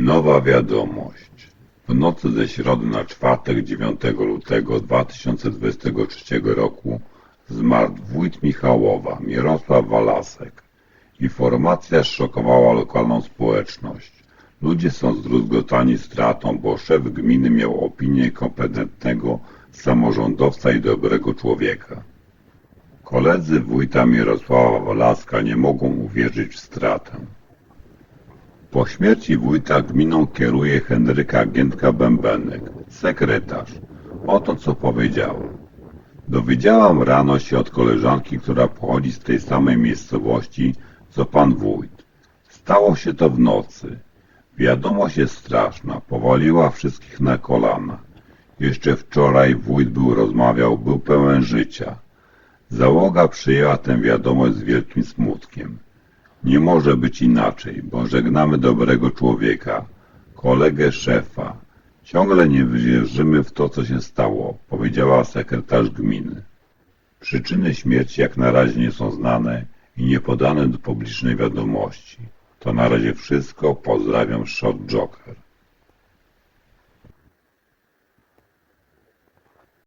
Nowa wiadomość. W nocy ze środy na czwartek 9 lutego 2023 roku zmarł wójt Michałowa Mirosław Walasek. Informacja szokowała lokalną społeczność. Ludzie są zdruzgotani stratą, bo szef gminy miał opinię kompetentnego samorządowca i dobrego człowieka. Koledzy wójta Mirosława Walaska nie mogą uwierzyć w stratę. Po śmierci wójta gminą kieruje Henryka Giętka-Bębenek, sekretarz. Oto co powiedziała. Dowiedziałam rano się od koleżanki, która pochodzi z tej samej miejscowości, co pan wójt. Stało się to w nocy. Wiadomość jest straszna, powaliła wszystkich na kolana. Jeszcze wczoraj wójt był rozmawiał, był pełen życia. Załoga przyjęła tę wiadomość z wielkim smutkiem. Nie może być inaczej, bo żegnamy dobrego człowieka, kolegę szefa. Ciągle nie wierzymy w to, co się stało, powiedziała sekretarz gminy. Przyczyny śmierci jak na razie nie są znane i nie podane do publicznej wiadomości. To na razie wszystko. Pozdrawiam, Shot Joker.